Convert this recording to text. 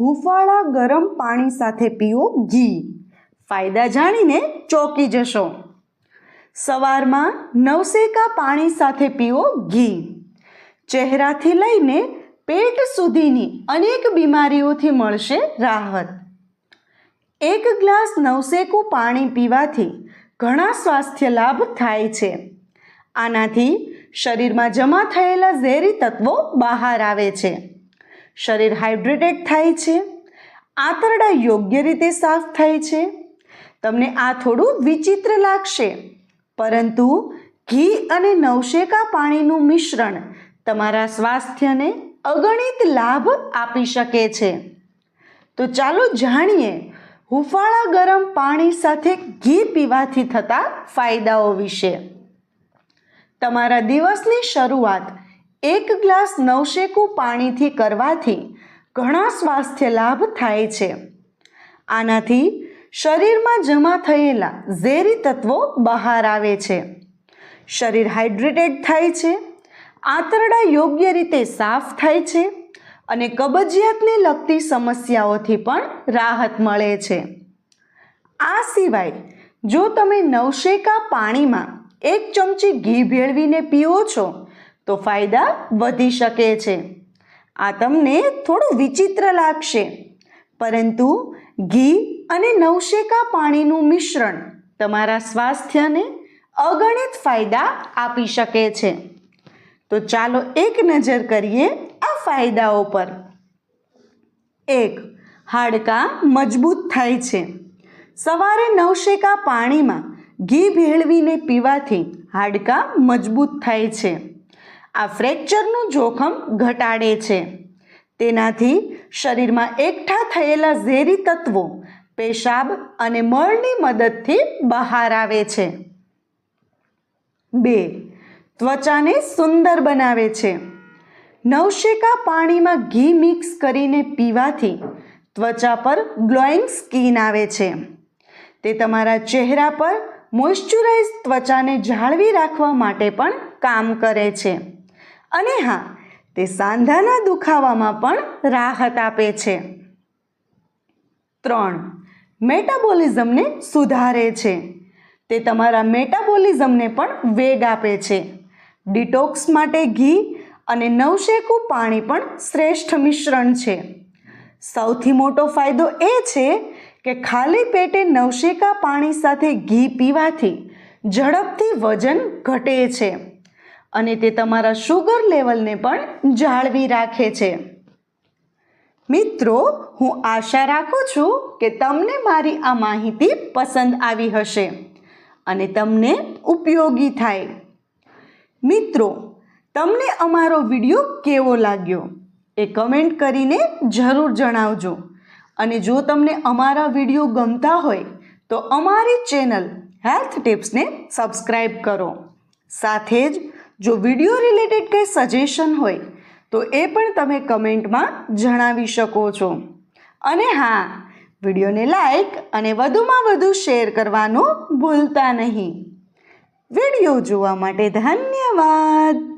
હુંફાળા ગરમ પાણી સાથે પીઓ ઘી. ફાયદા જાણીને ચોંકી જશો. સવારમાં નવસેકા પાણી સાથે પીઓ ઘી. ચહેરાથી લઈને પેટ સુધીની અનેક બીમારીઓથી મળશે રાહત. એક ગ્લાસ નવસેકું પાણી પીવાથી ઘણા સ્વાસ્થ્ય લાભ થાય છે. આનાથી શરીરમાં જમા થયેલા ઝેરી તત્વો બહાર આવે છે. શરીર હાઇડ્રેટેડ થાય છે, આંતરડા યોગ્ય રીતે સાફ થાય છે. તમને આ થોડું વિચિત્ર લાગશે, પરંતુ ઘી અને નવશેકા પાણીનું મિશ્રણ તમારા સ્વાસ્થ્યને અગણિત લાભ આપી શકે છે. તો ચાલો જાણીએ, હુફાળા ગરમ પાણી સાથે ઘી પીવાથી થતા ફાયદાઓ વિશે. તમારા દિવસની શરૂઆત એક ગ્લાસ નવશેકું પાણીથી કરવાથી ઘણા સ્વાસ્થ્ય લાભ થાય છે. આનાથી શરીરમાં જમા થયેલા ઝેરી તત્વો બહાર આવે છે. શરીર હાઇડ્રેટેડ થાય છે, આંતરડા યોગ્ય રીતે સાફ થાય છે અને કબજિયાતને લગતી સમસ્યાઓથી પણ રાહત મળે છે. આ સિવાય, જો તમે નવશેકા પાણીમાં એક ચમચી ઘી ભેળવીને પીઓ છો તો ફાયદા વધી શકે છે. આ તમને થોડું વિચિત્ર લાગશે. પરંતુ ઘી અને નવશેકા પાણીનું મિશ્રણ તમારા સ્વાસ્થ્યને અગણિત ફાયદા આપી શકે છે. તો ચાલો એક નજર કરીએ આ ફાયદાઓ પર. એક, હાડકાં મજબૂત થાય છે. સવારે નવશેકા પાણીમાં ઘી ભેળવીને પીવાથી હાડકાં મજબૂત થાય છે. આ ફ્રેક્ચરનું જોખમ ઘટાડે છે. તેનાથી શરીરમાં એકઠા થયેલા ઝેરી તત્વો, પેશાબ અને મળની મદદથી બહાર આવે છે. બે, ત્વચાને સુંદર બનાવે છે. નવશેકા પાણીમાં ઘી મિક્સ કરીને પીવાથી ત્વચા પર ગ્લોઈંગ સ્કિન આવે છે. તે તમારા ચહેરા પર મોઇશ્ચરાઇઝ ત્વચાને જાળવી રાખવા માટે પણ કામ કરે છે. અને હા, તે સાંધાના દુખાવામાં પણ રાહત આપે છે. ત્રણ, મેટાબોલિઝમને સુધારે છે. તે તમારા મેટાબોલિઝમને પણ વેગ આપે છે. ડિટોક્સ માટે ઘી અને નવશેકું પાણી પણ શ્રેષ્ઠ મિશ્રણ છે. સૌથી મોટો ફાયદો એ છે કે ખાલી પેટે નવશેકા પાણી સાથે ઘી પીવાથી ઝડપથી વજન ઘટે છે. અને તે તમારા શુગર લેવલને પણ જાળવી રાખે છે. મિત્રો, હું આશા રાખું છું કે તમને મારી આ માહિતી પસંદ આવી હશે અને તમને ઉપયોગી થાય. મિત્રો, તમને અમારો વીડિયો કેવો લાગ્યો એ કમેન્ટ કરીને જરૂર જણાવજો. અને જો તમને અમારા વીડિયો ગમતા હોય, તો અમારી ચેનલ હેલ્થ ટિપ્સને સબસ્ક્રાઈબ કરો. સાથે જ જો વીડિયો રિલેટેડ કંઈ સજેશન હોય, તો એ પણ તમે કમેન્ટમાં જણાવી શકો છો. અને હા વિડીયોને લાઈક અને વધુમાં વધુ શેર કરવાનું ભૂલતા નહીં. વીડિયો જોવા માટે ધન્યવાદ.